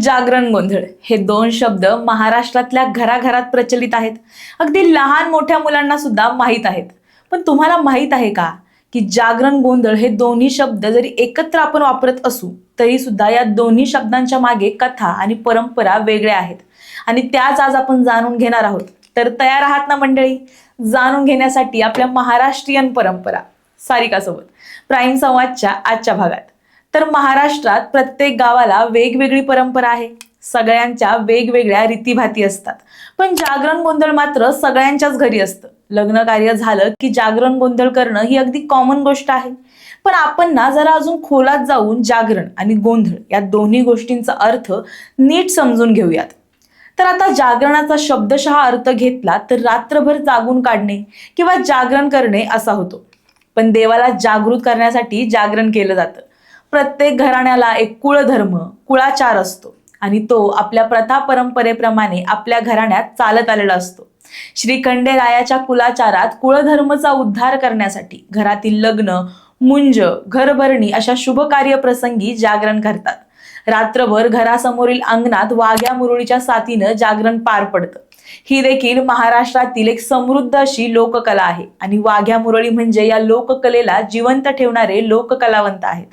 जागरण गोंधळ. हे दोन शब्द महाराष्ट्रातल्या घराघरात प्रचलित आहेत. अगदी लहान मोठ्या मुलांना सुद्धा माहीत आहेत. पण तुम्हाला माहीत आहे का की जागरण गोंधळ हे दोन्ही शब्द जरी एकत्र आपण वापरत असू तरी सुद्धा या दोन्ही शब्दांच्या मागे कथा आणि परंपरा वेगळ्या आहेत. आणि त्याच आज आपण जाणून घेणार आहोत. तर तयार आहात ना मंडळी? जाणून घेण्यासाठी आपल्या महाराष्ट्रीयन परंपरा सारिकासोबत. प्राईम संवादच्या आजच्या भागात. तर महाराष्ट्रात प्रत्येक गावाला वेगवेगळी परंपरा आहे. सगळ्यांच्या वेगवेगळ्या रीतीभाती असतात. पण जागरण गोंधळ मात्र सगळ्यांच्याच घरी असतं. लग्न कार्य झालं की जागरण गोंधळ करणं ही अगदी कॉमन गोष्ट आहे. पण आपण ना जरा अजून खोलात जाऊन जागरण आणि गोंधळ या दोन्ही गोष्टींचा अर्थ नीट समजून घेऊयात. तर आता जागरणाचा शब्दशः अर्थ घेतला तर रात्रभर जागून काढणे किंवा जागरण करणे असा होतो. पण देवाला जागृत करण्यासाठी जागरण केलं जातं. प्रत्येक घराण्याला एक कुळधर्म कुळाचार असतो. आणि तो आपल्या प्रथा परंपरेप्रमाणे आपल्या घराण्यात चालत आलेला असतो. श्री खंडेरायाच्या कुलाचारात कुळधर्मचा उद्धार करण्यासाठी घरातील लग्न मुंज घरभरणी अशा शुभ कार्यप्रसंगी जागरण करतात. रात्रभर घरासमोरील अंगणात वाघ्या मुरळीच्या साथीनं जागरण पार पडतं. ही देखील महाराष्ट्रातील एक समृद्ध अशी लोककला आहे. आणि वाघ्या मुरळी म्हणजे या लोककलेला जिवंत ठेवणारे लोककलावंत आहेत.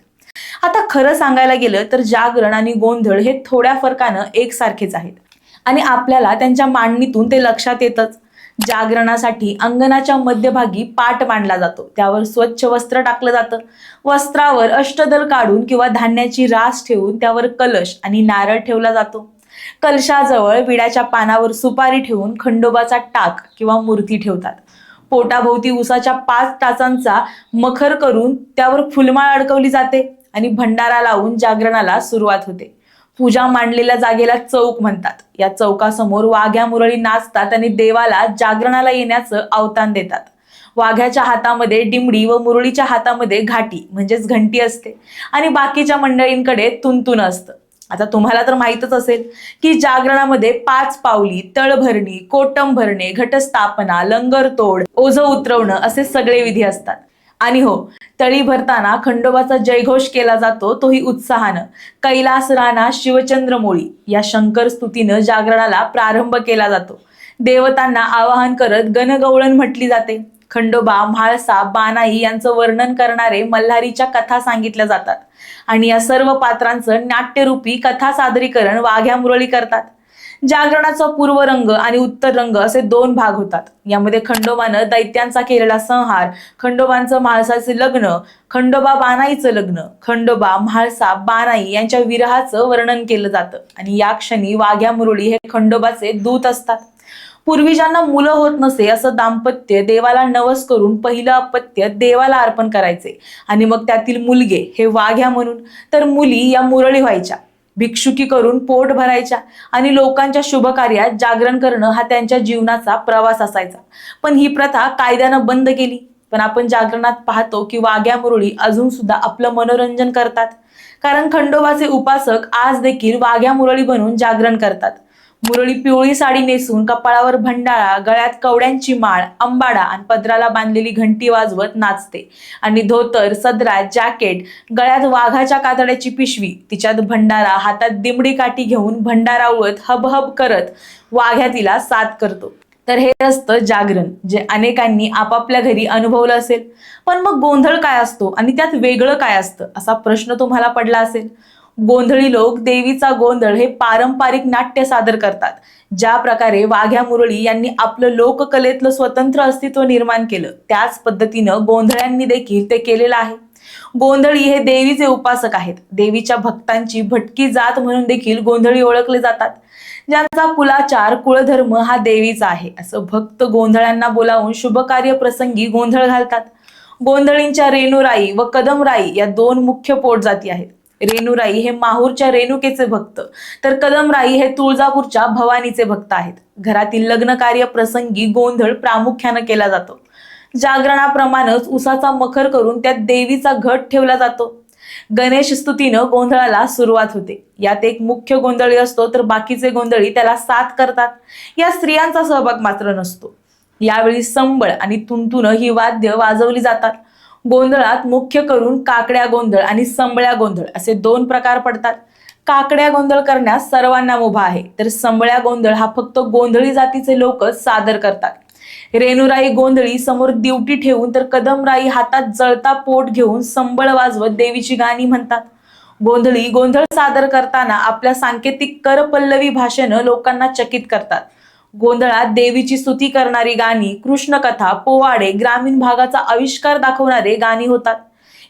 आता खरं सांगायला गेलं तर जागरण आणि गोंधळ हे थोड्या फरकानं एकसारखेच आहेत. आणि आपल्याला त्यांच्या मांडणीतून ते लक्षात येतच. जागरणासाठी अंगणाच्या मध्यभागी पाट मांडला जातो. त्यावर स्वच्छ वस्त्र टाकलं जातं. वस्त्रावर अष्टदल काढून किंवा धान्याची रास ठेवून त्यावर कलश आणि नारळ ठेवला जातो. कलशाजवळ विड्याच्या पानावर सुपारी ठेवून खंडोबाचा टाक किंवा मूर्ती ठेवतात. पोटाभोवती उसाच्या पाच टाचांचा मखर करून त्यावर फुलमाळ अडकवली जाते. आणि भंडारा लावून जागरणाला सुरुवात होते. पूजा मांडलेल्या जागेला चौक म्हणतात. या चौकासमोर वाघ्या मुरळी नाचतात आणि देवाला जागरणाला येण्याचं अवतान देतात. वाघ्याच्या हातामध्ये डिमडी व मुरळीच्या हातामध्ये घाटी म्हणजेच घंटी असते. आणि बाकीच्या मंडळींकडे तुंतुन असतं. आता तुम्हाला तर माहीतच असेल की जागरणामध्ये पाच पावली तळभरणी कोटम भरणे घटस्थापना लंगर तोड ओझं उतरवणं असे सगळे विधी असतात. आणि हो तळी भरताना खंडोबाचा जयघोष केला जातो तोही उत्साहानं. कैलास राणा शिवचंद्र मोळी या शंकर स्तुतीनं जागरणाला प्रारंभ केला जातो. देवतांना आवाहन करत गणगवळण म्हटली जाते. खंडोबा म्हाळसा बानाई यांचं वर्णन करणारे मल्हारीच्या कथा सांगितल्या जातात. आणि या सर्व पात्रांचं नाट्यरूपी कथा सादरीकरण वाघ्या मुरळी करतात. जागरणाचा पूर्व रंग आणि उत्तर रंग असे दोन भाग होतात. यामध्ये खंडोबानं दैत्यांचा केलेला संहार खंडोबांचं म्हाळसाचे लग्न खंडोबा बानाईचं लग्न खंडोबा म्हाळसा बानाई यांच्या विरहाचं वर्णन केलं जातं. आणि या क्षणी वाघ्या मुरळी हे खंडोबाचे दूत असतात. पूर्वी ज्यांना मुलं होत नसे असं दाम्पत्य देवाला नवस करून पहिलं अपत्य देवाला अर्पण करायचे. आणि मग त्यातील मुलगे हे वाघ्या म्हणून. तर मुली या मुरळी व्हायच्या. भिक्षुकी करून पोट भरायच्या आणि लोकांच्या शुभकार्यात जागरण करणं हा त्यांच्या जीवनाचा प्रवास असायचा. पण ही प्रथा कायद्यानं बंद केली. पण आपण जागरणात पाहतो की वाघ्या मुरळी अजून सुद्धा आपलं मनोरंजन करतात. कारण खंडोबाचे उपासक आज देखील वाघ्या मुरळी बनून जागरण करतात. मुरळी पिवळी साडी नेसून कपाळावर भंडाळा गळ्यात कवड्यांची माळ अंबाडा आणि पदराला बांधलेली घंटी वाजवत नाचते. आणि धोतर सदरा जॅकेट गळ्यात वाघाच्या कातड्याची पिशवी तिच्यात भंडारा हातात दिमडी काठी घेऊन भंडारा उळत हबहब करत वाघ्या तिला साथ करतो. तर हे असतं जागरण जे अनेकांनी आपापल्या घरी अनुभवलं असेल. पण मग गोंधळ काय असतो आणि त्यात वेगळं काय असतं असा प्रश्न तुम्हाला पडला असेल? गोंधळी लोक देवीचा गोंधळ हे पारंपरिक नाट्य सादर करतात. ज्या प्रकारे वाघ्या मुरळी यांनी आपलं लोककलेतलं स्वतंत्र अस्तित्व निर्माण केलं त्याच पद्धतीनं गोंधळ्यांनी देखील ते केलेलं आहे. गोंधळी हे देवीचे उपासक आहेत. देवीच्या भक्तांची भटकी जात म्हणून देखील गोंधळी ओळखले जातात. ज्यांचा कुलाचार कुळधर्म हा देवीचा आहे असं भक्त गोंधळ्यांना बोलावून शुभकार्य प्रसंगी गोंधळ घालतात. गोंधळींच्या रेणुराई व कदमराई या दोन मुख्य पोट जाती आहेत. रेणुराई हे माहूरच्या रेणुकेचे भक्त. तर कदमराई हे तुळजापूरच्या भवानीचे भक्त आहेत. घरातील लग्न कार्य प्रसंगी गोंधळ प्रामुख्यानं केला जातो. जागरणाप्रमाणेच उसाचा मखर करून त्यात देवीचा घट ठेवला जातो. गणेश स्तुतीनं गोंधळाला सुरुवात होते. यात एक मुख्य गोंधळी असतो तर बाकीचे गोंधळी त्याला साथ करतात. या स्त्रियांचा सहभाग मात्र नसतो. यावेळी संबळ आणि तुंतुनं ही वाद्य वाजवली जातात. गोंधळात मुख्य करून काकड्या गोंधळ आणि संबळ्या गोंधळ असे दोन प्रकार पडतात. काकड्या गोंधळ करण्यास सर्वांना मुभा आहे. तर संबळ्या गोंधळ हा फक्त गोंधळी जातीचे लोक सादर करतात. रेणुराई गोंधळी समोर दिवटी ठेवून तर कदमराई हातात जळता पोट घेऊन संबळ वाजवत देवीची गाणी म्हणतात. गोंधळी गोंधळ सादर करताना आपल्या सांकेतिक करपल्लवी भाषेनं लोकांना चकित करतात. गोंधळात देवीची स्तुती करणारी गाणी कृष्णकथा पोवाडे ग्रामीण भागाचा आविष्कार दाखवणारे गाणी होतात.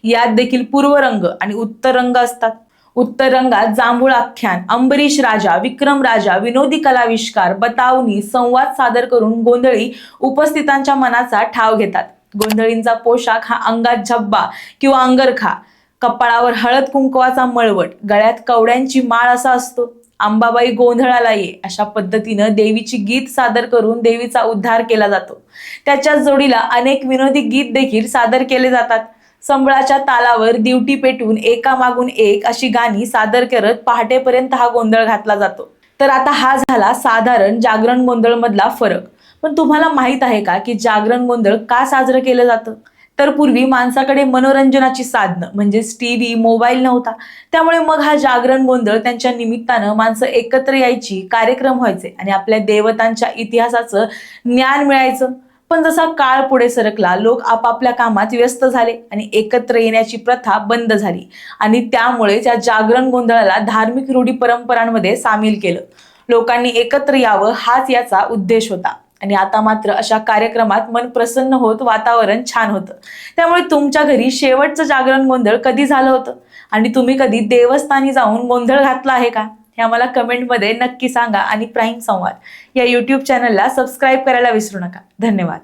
यात देखील पूर्व रंग आणि उत्तर रंग असतात. उत्तर रंगात जांभूळ आख्यान अंबरीश राजा विक्रम राजा विनोदी कलाविष्कार बतावनी संवाद सादर करून गोंधळी उपस्थितांच्या मनाचा ठाव घेतात. गोंधळींचा पोशाख हा अंगात झब्बा किंवा अंगरखा कपाळावर हळद कुंकवाचा मळवट गळ्यात कवड्यांची माळ असा असतो. अंबाबाई गोंधळाला ये अशा पद्धतीनं देवीची गीत सादर करून देवीचा उद्धार केला जातो. त्याच्याच जोडीला अनेक विनोदी गीत देखील सादर केले जातात. संबळाच्या तालावर दिवटी पेटून एका मागून एक अशी गाणी सादर करत पहाटेपर्यंत हा गोंधळ घातला जातो. तर आता हा झाला साधारण जागरण गोंधळ मधला फरक. पण तुम्हाला माहीत आहे का की जागरण गोंधळ का साजरं केलं जातं? तर पूर्वी माणसाकडे मनोरंजनाची साधनं म्हणजेच टीव्ही मोबाईल नव्हता. त्यामुळे मग हा जागरण गोंधळ त्यांच्या निमित्तानं माणसं एकत्र यायची कार्यक्रम व्हायचे आणि आपल्या देवतांच्या इतिहासाचं ज्ञान मिळायचं. पण जसा काळ पुढे सरकला लोक आपापल्या कामात व्यस्त झाले आणि एकत्र येण्याची प्रथा बंद झाली. आणि त्यामुळे त्या जागरण गोंधळाला धार्मिक रूढी परंपरांमध्ये सामील केलं. लोकांनी एकत्र यावं हाच याचा उद्देश होता. आणि आता मात्र अशा कार्यक्रमात मन प्रसन्न होत वातावरण छान होतं. त्यामुळे तुमच्या घरी शेवटचं जागरण गोंधळ कधी झालं होतं? आणि तुम्ही कधी देवस्थानी जाऊन गोंधळ घातला आहे का? हे आम्हाला कमेंटमध्ये नक्की सांगा आणि प्राईम संवाद या यूट्यूब चॅनलला सबस्क्राईब करायला विसरू नका. धन्यवाद.